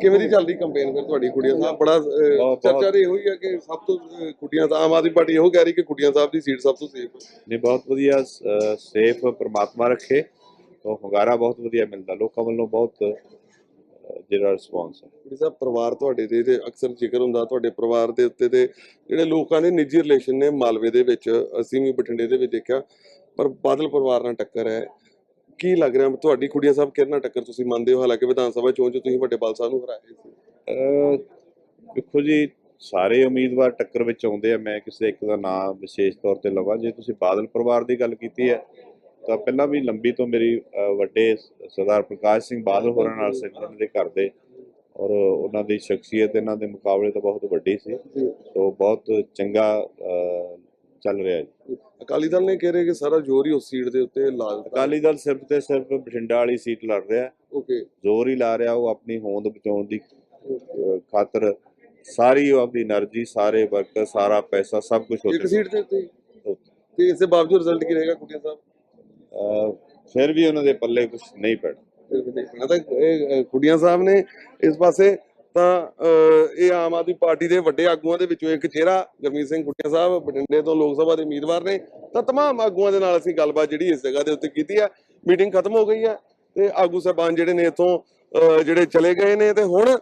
ਕਿਵੇਂ ਦੀ ਚੱਲਦੀ ਕੰਪੇਨ ਫਿਰ ਤੁਹਾਡੀ ਕੁੜੀਆਂ ਸਾਹਿਬ? ਬੜਾ ਚਰਚਾ ਤੇ ਇਹੋ ਹੀ ਕਿ ਸਭ ਤੋਂ ਕੁੜੀਆਂ ਸਾਹਿਬ ਆਮ ਆਦਮੀ ਪਾਰਟੀ ਇਹੋ ਕਹਿ ਰਹੀ ਕਿ ਕੁੜੀਆਂ ਸਾਹਿਬ ਦੀ ਸੀਟ ਸਭ ਤੋਂ ਸੇਫ ਨੇ ਬਹੁਤ ਵਧੀਆ ਸੇਫ ਪ੍ਰਮਾਤਮਾ ਰੱਖੇ। ਉਹ ਹੁੰਗਾਰਾ ਬਹੁਤ ਵਧੀਆ ਮਿਲਦਾ। ਲੋਕਾਂ ਵੱਲੋਂ ਬਹੁਤ ਜਿਹੜਾ ਰਿਸਪੌਂਸ ਹੈ। ਸਾਹਿਬ ਪਰਿਵਾਰ ਤੁਹਾਡੇ ਦੇ ਤੇ ਅਕਸਰ ਜ਼ਿਕਰ ਹੁੰਦਾ ਤੁਹਾਡੇ ਪਰਿਵਾਰ ਦੇ ਉੱਤੇ ਤੇ ਜਿਹੜੇ ਲੋਕਾਂ ਦੇ ਨਿੱਜੀ ਰਿਲੇਸ਼ਨ ਨੇ ਮਾਲਵੇ ਦੇ ਵਿੱਚ ਅਸੀਂ ਵੀ ਬਠਿੰਡੇ ਦੇ ਵਿੱਚ ਦੇਖਿਆ ਪਰ ਬਾਦਲ ਪਰਿਵਾਰ ਨਾਲ ਟੱਕਰ ਹੈ। ਕੀ ਲੱਗ ਰਿਹਾ? ਤੁਹਾਡੀ ਕੁੜੀਆਂ ਸਾਹਿਬ ਕਿਹਨਾਂ ਟੱਕਰ ਤੁਸੀਂ ਮੰਨਦੇ ਹੋ? ਹਾਲਾਂਕਿ ਵਿਧਾਨ ਸਭਾ ਚੋਣ 'ਚ ਤੁਸੀਂ ਵੱਡੇ ਬਾਲ ਸਾਹਿਬ ਨੂੰ ਹਰਾਏ ਸੀ। ਦੇਖੋ ਜੀ ਸਾਰੇ ਉਮੀਦਵਾਰ ਟੱਕਰ ਵਿੱਚ ਆਉਂਦੇ ਆ। ਮੈਂ ਕਿਸੇ ਇੱਕ ਦਾ ਨਾਮ ਵਿਸ਼ੇਸ਼ ਤੌਰ ਤੇ ਲਵਾਂ। ਜੇ ਤੁਸੀਂ ਬਾਦਲ ਪਰਿਵਾਰ ਦੀ ਗੱਲ ਕੀਤੀ ਹੈ ਤਾਂ ਪਹਿਲਾਂ ਵੀ ਲੰਬੀ ਤੋਂ ਮੇਰੀ ਵੱਡੇ ਸਰਦਾਰ ਪ੍ਰਕਾਸ਼ ਸਿੰਘ ਬਾਦਲ ਹੋਰਾਂ ਨਾਲ ਸਿਮਰਨ ਦੇ ਘਰ ਦੇ ਔਰ ਉਹਨਾਂ ਦੀ ਸ਼ਖਸੀਅਤ ਇਹਨਾਂ ਦੇ ਮੁਕਾਬਲੇ ਤਾਂ ਬਹੁਤ ਵੱਡੀ ਸੀ। ਸੋ ਬਹੁਤ ਚੰਗਾ ਚੱਲ ਰਿਹਾ ਜੀ ਅਕਾਲੀ ਦਲ ਨੇ ਕਹਿ ਰਿਹਾ ਕਿ ਸਾਰਾ ਜ਼ੋਰ ਹੀ ਉਸ ਸੀਟ ਦੇ ਉੱਤੇ ਲਾ ਦਿੱਤਾ ਅਕਾਲੀ ਦਲ ਸਿਰਫ ਤੇ ਸਿਰਫ ਬਠਿੰਡਾ ਵਾਲੀ ਸੀਟ ਲੜ ਰਿਹਾ ਓਕੇ ਜ਼ੋਰ ਹੀ ਲਾ ਰਿਹਾ ਉਹ ਆਪਣੀ ਹੋਂਦ ਬਚਾਉਣ ਦੀ ਖਾਤਰ ਸਾਰੀ ਉਹ ਆਪਣੀ એનર્ਜੀ ਸਾਰੇ ਵਰਕਰ ਸਾਰਾ ਪੈਸਾ ਸਭ ਕੁਝ ਉੱਤੇ ਇੱਕ ਸੀਟ ਤੇ ਉੱਤੇ ਤੇ ਇਸ ਦੇ ਬਾਵਜੂਦ ਰਿਜ਼ਲਟ ਕੀ ਰਹੇਗਾ ਕੁਟਿਆ ਸਾਹਿਬ? ਫਿਰ ਵੀ ਉਹਨਾਂ ਦੇ ਪੱਲੇ ਕੁਝ ਨਹੀਂ ਪੈਣਾ। ਤਾਂ ਖੁੱਡੀਆਂ ਸਾਹਿਬ ਨੇ ਇਸ ਪਾਸੇ ਤਾਂ ਅਹ, ਇਹ ਆਮ ਆਦਮੀ ਪਾਰਟੀ ਦੇ ਵੱਡੇ ਆਗੂਆਂ ਦੇ ਵਿੱਚੋਂ ਇੱਕ ਚਿਹਰਾ ਗੁਰਮੀਤ ਸਿੰਘ ਕੁੜੀਆਂ ਸਾਹਿਬ ਬਠਿੰਡੇ ਤੋਂ ਲੋਕ ਸਭਾ ਦੇ ਉਮੀਦਵਾਰ ਨੇ ਤਾਂ तमाम ਆਗੂਆਂ ਦੇ ਨਾਲ ਅਸੀਂ ਗੱਲਬਾਤ ਜਿਹੜੀ ਇਸ ਜਗ੍ਹਾ ਦੇ ਉੱਤੇ ਕੀਤੀ ਹੈ ਮੀਟਿੰਗ ਖਤਮ ਹੋ ਗਈ ਹੈ ਤੇ ਆਗੂ ਸਾਹਿਬਾਨ ਜਿਹੜੇ ਨੇ ਇਥੋਂ ਜਿਹੜੇ ਚਲੇ ਗਏ ਨੇ ਤੇ ਹੁਣ ਅਹ,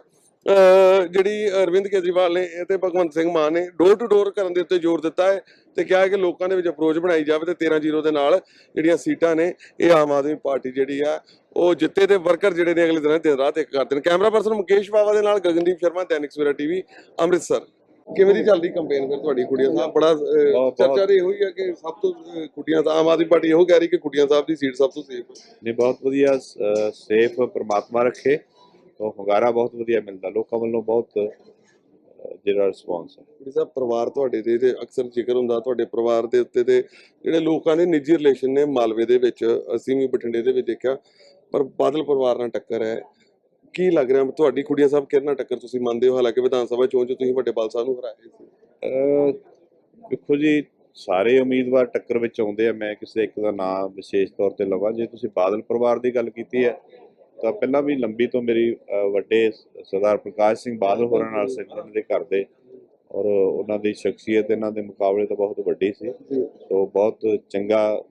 ਜਿਹੜੀ ਅਰਵਿੰਦ ਕੇਜਰੀਵਾਲ ਨੇ ਤੇ ਭਗਵੰਤ ਸਿੰਘ ਮਾਨ ਨੇ ਡੋਰ ਟੂ ਡੋਰ ਕਰਨ ਦੇ ਉੱਤੇ ਜ਼ੋਰ ਦਿੱਤਾ ਹੈ ਤੇ ਕਿਹਾ ਹੈ ਕਿ ਲੋਕਾਂ ਦੇ ਵਿੱਚ ਅਪਰੋਚ ਬਣਾਈ ਜਾਵੇ ਤੇ 13 ਜ਼ੀਰੋ ਦੇ ਨਾਲ ਜਿਹੜੀਆਂ ਸੀਟਾਂ ਨੇ ਇਹ ਆਮ ਆਦਮੀ ਪਾਰਟੀ ਜਿਹੜੀ ਆ ਉਹ ਜਿੱਤੇ ਤੇ ਵਰਕਰ ਜਿਹੜੇ ਨੇ ਅਗਲੇ ਦਿਨਾਂ ਦਿਨ ਰਾਤ ਇੱਕ ਕਰਦੇ ਨੇ ਕੈਮਰਾ ਪਰਸਨ ਮੁਕੇਸ਼ ਬਾਵਾ ਦੇ ਨਾਲ ਗਗਨਦੀਪ ਸ਼ਰਮਾ ਦੈਨਿਕ ਸਵੇਰਾ ਟੀਵੀ ਅੰਮ੍ਰਿਤਸਰ। ਕਿਵੇਂ ਦੀ ਚੱਲਦੀ ਕੰਪੇਨ ਫਿਰ ਤੁਹਾਡੀ ਕੁੜੀਆਂ ਸਾਹਿਬ? ਬੜਾ ਚਰਚਾ ਤੇ ਇਹੋ ਹੀ ਕਿ ਸਭ ਤੋਂ ਕੁੜੀਆਂ ਸਾਹਿਬ ਆਮ ਆਦਮੀ ਪਾਰਟੀ ਇਹੋ ਕਹਿ ਰਹੀ ਕਿ ਕੁੜੀਆਂ ਸਾਹਿਬ ਦੀ ਸੀਟ ਸਭ ਤੋਂ ਸੇਫ ਨੇ ਬਹੁਤ ਵਧੀਆ ਸੇਫ ਪ੍ਰਮਾਤਮਾ ਰੱਖੇ। ਉਹ ਹੁੰਗਾਰਾ ਬਹੁਤ ਵਧੀਆ ਮਿਲਦਾ। ਲੋਕਾਂ ਵੱਲੋਂ ਬਹੁਤ ਜਿਹੜਾ ਰਿਸਪੌਂਸ ਹੈ। ਕੁੜੀ ਸਾਹਿਬ ਪਰਿਵਾਰ ਤੁਹਾਡੇ ਦੇ ਤੇ ਅਕਸਰ ਜ਼ਿਕਰ ਹੁੰਦਾ ਤੁਹਾਡੇ ਪਰਿਵਾਰ ਦੇ ਉੱਤੇ ਤੇ ਜਿਹੜੇ ਲੋਕਾਂ ਦੇ ਨਿੱਜੀ ਰਿਲੇਸ਼ਨ ਨੇ ਮਾਲਵੇ ਦੇ ਵਿੱਚ ਅਸੀਂ ਵੀ ਬਠਿੰਡੇ ਦੇ ਵਿੱਚ ਦੇਖਿਆ ਪਰ ਬਾਦਲ ਪਰਿਵਾਰ ਨਾਲ ਟੱਕਰ ਹੈ। ਕੀ ਲੱਗ ਰਿਹਾ? ਤੁਹਾਡੀ ਕੁੜੀਆਂ ਸਾਹਿਬ ਕਿਹਨਾਂ ਟੱਕਰ ਤੁਸੀਂ ਮੰਨਦੇ ਹੋ? ਹਾਲਾਂਕਿ ਵਿਧਾਨ ਸਭਾ ਚੋਣ 'ਚ ਤੁਸੀਂ ਵੱਡੇ ਬਾਲ ਸਾਹਿਬ ਨੂੰ ਹਰਾਏ ਸੀ। ਦੇਖੋ ਜੀ ਸਾਰੇ ਉਮੀਦਵਾਰ ਟੱਕਰ ਵਿੱਚ ਆਉਂਦੇ ਆ। ਮੈਂ ਕਿਸੇ ਇੱਕ ਦਾ ਨਾਮ ਵਿਸ਼ੇਸ਼ ਤੌਰ ਤੇ ਲਵਾਂ। ਜੇ ਤੁਸੀਂ ਬਾਦਲ ਪਰਿਵਾਰ ਦੀ ਗੱਲ ਕੀਤੀ ਹੈ ਤਾਂ ਪਹਿਲਾਂ ਵੀ ਲੰਬੀ ਤੋਂ ਮੇਰੀ ਵੱਡੇ ਸਰਦਾਰ ਪ੍ਰਕਾਸ਼ ਸਿੰਘ ਬਾਦਲ ਹੋਰਾਂ ਨਾਲ ਸਿੱਖਣ ਦੇ ਘਰ ਦੇ ਔਰ ਉਹਨਾਂ ਦੀ ਸ਼ਖਸੀਅਤ ਇਹਨਾਂ ਦੇ ਮੁਕਾਬਲੇ ਤਾਂ ਬਹੁਤ ਵੱਡੀ ਸੀ। ਤੋਂ ਬਹੁਤ ਚੰਗਾ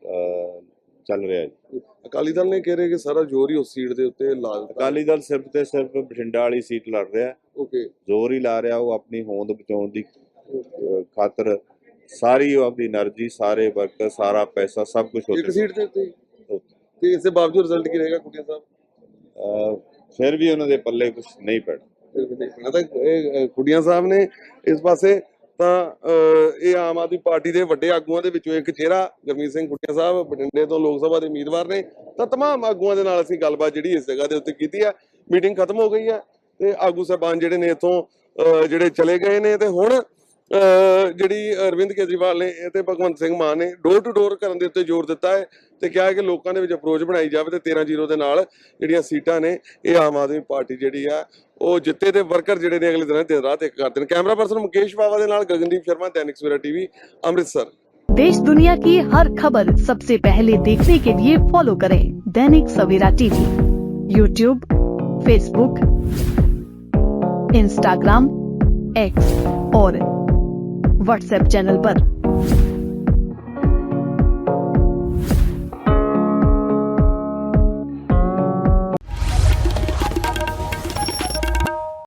ਚੱਲ ਰਿਹਾ ਜੀ। ਅਕਾਲੀ ਦਲ ਨੇ ਕਹਿ ਕਿ ਸਾਰਾ ਜ਼ੋਰ ਹੀ ਉਸ ਸੀਟ ਦੇ ਉੱਤੇ ਲਾ ਅਕਾਲੀ ਦਲ ਸਿਰਫ ਤੇ ਸਿਰਫ ਬਠਿੰਡਾ ਵਾਲੀ ਸੀਟ ਲੜ ਰਿਹਾ। ਓਕੇ। ਜ਼ੋਰ ਹੀ ਲਾ ਰਿਹਾ ਉਹ ਆਪਣੀ ਹੋਂਦ ਬਚਾਉਣ ਦੀ ਖਾਤਰ ਸਾਰੀ ਉਹ ਆਪਣੀ એનર્ਜੀ ਸਾਰੇ ਵਰਕਰ ਸਾਰਾ ਪੈਸਾ ਸਭ ਕੁਝ ਉਹਦੇ ਇੱਕ ਸੀਟ ਦੇ ਉੱਤੇ ਤੇ ਇਸ ਬਾਵਜੂਦ ਰਿਜ਼ਲਟ ਕੀ ਰਹੇਗਾ ਕੁਟਿਆ ਸਾਹਿਬ? ਫਿਰ ਵੀ ਉਹਨਾਂ ਦੇ ਪੱਲੇ ਕੁਝ ਨਹੀਂ ਪੈਣਾ ਫਿਰ ਵੀ ਦੇਖਣਾ ਤਾਂ ਇਹ ਅਹ, ਕੁੜੀਆਂ ਸਾਹਿਬ ਨੇ ਇਸ ਪਾਸੇ ਤਾਂ ਅਹ, ਇਹ ਆਮ ਆਦਮੀ ਪਾਰਟੀ ਦੇ ਵੱਡੇ ਆਗੂਆਂ ਦੇ ਵਿੱਚੋਂ ਇੱਕ ਚਿਹਰਾ ਗੁਰਮੀਤ ਸਿੰਘ ਕੁੜੀਆਂ ਸਾਹਿਬ ਬਠਿੰਡੇ ਤੋਂ ਲੋਕ ਸਭਾ ਦੇ ਉਮੀਦਵਾਰ ਨੇ ਤਾਂ तमाम ਆਗੂਆਂ ਦੇ ਨਾਲ ਅਸੀਂ ਗੱਲਬਾਤ ਜਿਹੜੀ ਇਸ ਜਗ੍ਹਾ ਦੇ ਉੱਤੇ ਕੀਤੀ ਹੈ ਮੀਟਿੰਗ ਖਤਮ ਹੋ ਗਈ ਹੈ ਤੇ ਆਗੂ ਸਾਹਿਬਾਨ ਜਿਹੜੇ ਨੇ ਇਥੋਂ ਜਿਹੜੇ ਚਲੇ ਗਏ ਨੇ ਤੇ ਹੁਣ ਅਹ, ਜਿਹੜੀ ਅਰਵਿੰਦ ਕੇਜਰੀਵਾਲ ਨੇ ਇਹ ਤੇ ਭਗਵੰਤ ਸਿੰਘ ਮਾਨ ਨੇ ਡੋਰ ਟੂ ਡੋਰ ਕਰਨ ਦੇ ਉੱਤੇ ਜ਼ੋਰ ਦਿੱਤਾ ਹੈ ਤੇ ਕਿਹਾ ਹੈ ਕਿ ਲੋਕਾਂ ਦੇ ਵਿੱਚ ਅਪਰੋਚ ਬਣਾਈ ਜਾਵੇ ਤੇ 13 ਜ਼ੀਰੋ ਦੇ ਨਾਲ ਜਿਹੜੀਆਂ ਸੀਟਾਂ ਨੇ ਇਹ ਆਮ ਆਦਮੀ ਪਾਰਟੀ ਜਿਹੜੀ ਆ ਉਹ ਜਿੱਤੇ ਤੇ ਵਰਕਰ ਜਿਹੜੇ ਨੇ ਅਗਲੇ ਦਿਨਾਂ ਦਿਨ ਰਾਤ ਇੱਕ ਕਰਦੇ ਨੇ ਕੈਮਰਾ ਪਰਸਨ ਮੁਕੇਸ਼ ਬਾਵਾ ਦੇ ਨਾਲ ਗਗਨਦੀਪ ਸ਼ਰਮਾ ਦੈਨਿਕ ਸਵੇਰਾ ਟੀਵੀ ਅੰਮ੍ਰਿਤਸਰ देश दुनिया की हर खबर सबसे पहले देखने के लिए फॉलो करें Dainik Savera TV YouTube Facebook Instagram X और व्हाट्सएप चैनल पर।